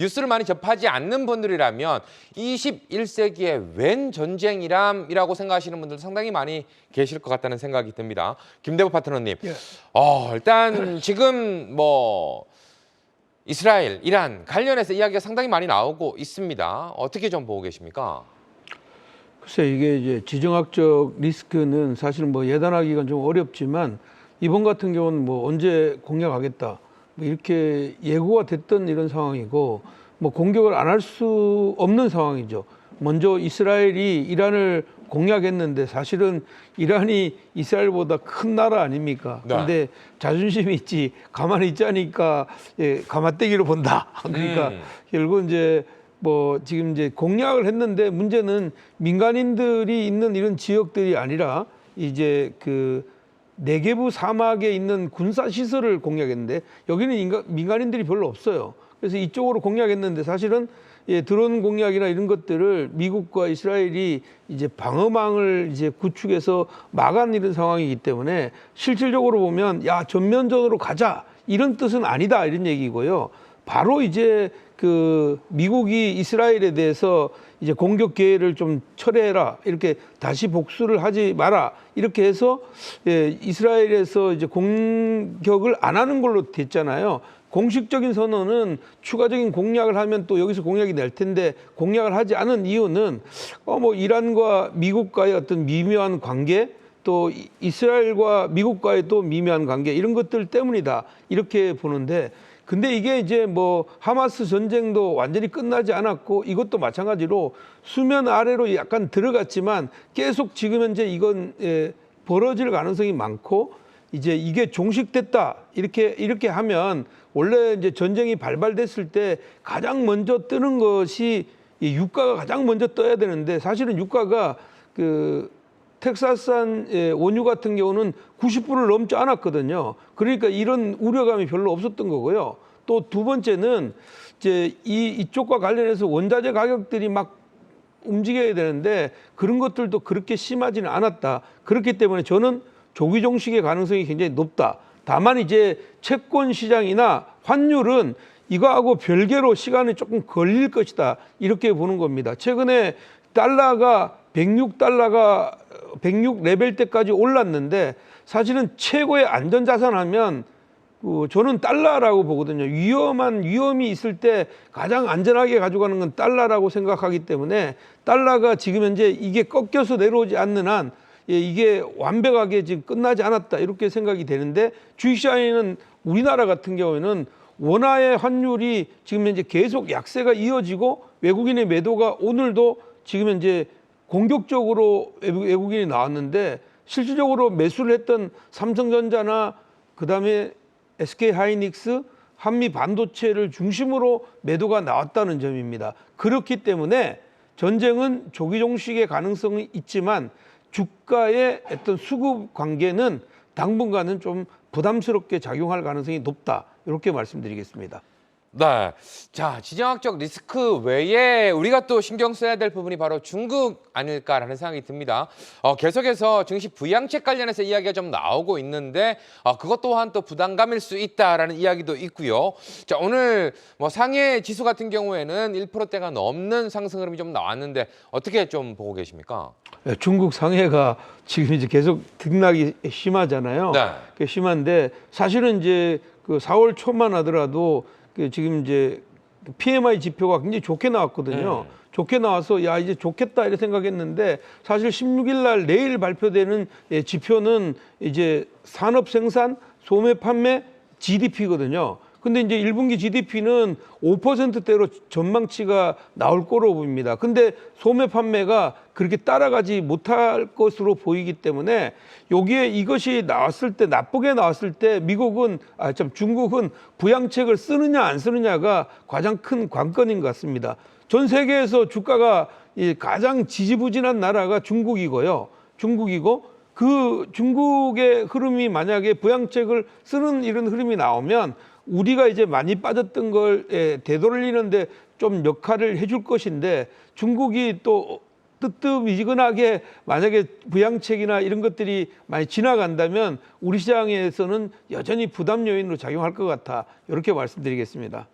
뉴스를 많이 접하지 않는 분들이라면 21세기의 웬 전쟁이람이라고 생각하시는 분들 상당히 많이 계실 것 같다는 생각이 듭니다. 김대부 파트너님, 예. 어, 일단 지금 뭐 이스라엘, 이란 관련해서 이야기가 상당히 많이 나오고 있습니다. 어떻게 좀 보고 계십니까? 글쎄 이게 이제 지정학적 리스크는 사실은 뭐 예단하기가 좀 어렵지만 이번 같은 경우는 뭐 언제 공략하겠다 뭐 이렇게 예고가 됐던 이런 상황이고 뭐 공격을 안 할 수 없는 상황이죠. 먼저 이스라엘이 이란을 공략했는데 사실은 이란이 이스라엘보다 큰 나라 아닙니까? 네. 근데 자존심이 있지 가만히 있자니까 예, 가마떼기로 본다. 그러니까 음. 결국 이제 뭐 지금 이제 공략을 했는데 문제는 민간인들이 있는 이런 지역들이 아니라 이제 그 네게부 사막에 있는 군사 시설을 공략했는데 여기는 인가, 민간인들이 별로 없어요. 그래서 이쪽으로 공략했는데 사실은 예, 드론 공략이나 이런 것들을 미국과 이스라엘이 이제 방어망을 이제 구축해서 막은 이런 상황이기 때문에 실질적으로 보면 야 전면전으로 가자 이런 뜻은 아니다 이런 얘기고요. 바로 이제 그 미국이 이스라엘에 대해서 이제 공격 기회를 좀 철회해라 이렇게 다시 복수를 하지 마라 이렇게 해서 예, 이스라엘에서 이제 공격을 안 하는 걸로 됐잖아요. 공식적인 선언은 추가적인 공략을 하면 또 여기서 공약이 될 텐데 공약을 하지 않은 이유는 어 뭐 이란과 미국과의 어떤 미묘한 관계 또 이- 이스라엘과 미국과의 또 미묘한 관계 이런 것들 때문이다 이렇게 보는데 근데 이게 이제 뭐 하마스 전쟁도 완전히 끝나지 않았고 이것도 마찬가지로 수면 아래로 약간 들어갔지만 계속 지금 현재 이건 예, 벌어질 가능성이 많고 이제 이게 종식됐다 이렇게 이렇게 하면 원래 이제 전쟁이 발발됐을 때 가장 먼저 뜨는 것이 이 유가가 가장 먼저 떠야 되는데 사실은 유가가 그 텍사스산 예, 원유 같은 경우는 90불을 넘지 않았거든요. 그러니까 이런 우려감이 별로 없었던 거고요. 또 두 번째는 이제 이 이쪽과 관련해서 원자재 가격들이 막 움직여야 되는데 그런 것들도 그렇게 심하지는 않았다. 그렇기 때문에 저는 조기 종식의 가능성이 굉장히 높다. 다만 이제 채권 시장이나 환율은 이거하고 별개로 시간이 조금 걸릴 것이다. 이렇게 보는 겁니다. 최근에 달러가 106달러가 106 레벨 때까지 올랐는데 사실은 최고의 안전 자산 하면 그 저는 달러라고 보거든요. 위험한 위험이 있을 때 가장 안전하게 가져가는 건 달러라고 생각하기 때문에 달러가 지금 현재 이게 꺾여서 내려오지 않는 한 예, 이게 완벽하게 지금 끝나지 않았다 이렇게 생각이 되는데 주식시장에는 우리나라 같은 경우에는 원화의 환율이 지금 현재 계속 약세가 이어지고 외국인의 매도가 오늘도 지금 현재 공격적으로 외국- 외국인이 나왔는데 실질적으로 매수를 했던 삼성전자나 그다음에 SK 하이닉스 한미 반도체를 중심으로 매도가 나왔다는 점입니다. 그렇기 때문에 전쟁은 조기 종식의 가능성이 있지만 주가의 어떤 수급 관계는 당분간은 좀 부담스럽게 작용할 가능성이 높다. 이렇게 말씀드리겠습니다. 네. 자, 지정학적 리스크 외에 우리가 또 신경 써야 될 부분이 바로 중국 아닐까라는 생각이 듭니다. 어, 계속해서 증시 부양책 관련해서 이야기가 좀 나오고 있는데 어, 그것 또한 또 부담감일 수 있다라는 이야기도 있고요. 자, 오늘 뭐 상해 지수 같은 경우에는 1%대가 넘는 상승 흐름이 좀 나왔는데 어떻게 좀 보고 계십니까? 예, 중국 상해가 지금 이제 계속 등락이 심하잖아요. 네. 그 심한데 사실은 이제 그 4월 초만 하더라도 그 지금 이제 PMI 지표가 굉장히 좋게 나왔거든요. 네. 좋게 나와서 야 이제 좋겠다 이렇게 생각했는데 사실 16일 날 내일 발표되는 예, 지표는 이제 산업 생산, 소매 판매, GDP거든요. 근데 이제 1분기 GDP는 5%대로 전망치가 나올 거로 보입니다. 근데 소매 판매가 그렇게 따라가지 못할 것으로 보이기 때문에 여기에 이것이 나왔을 때 나쁘게 나왔을 때 미국은 아 참 중국은 부양책을 쓰느냐 안 쓰느냐가 가장 큰 관건인 것 같습니다. 전 세계에서 주가가 이 가장 지지부진한 나라가 중국이고요. 중국이고 그 중국의 흐름이 만약에 부양책을 쓰는 이런 흐름이 나오면 우리가 이제 많이 빠졌던 걸 예, 되돌리는데 좀 역할을 해줄 것인데 중국이 또 뜨뜻미지근하게 만약에 부양책이나 이런 것들이 많이 지나간다면 우리 시장에서는 여전히 부담 요인으로 작용할 것 같아 이렇게 말씀드리겠습니다.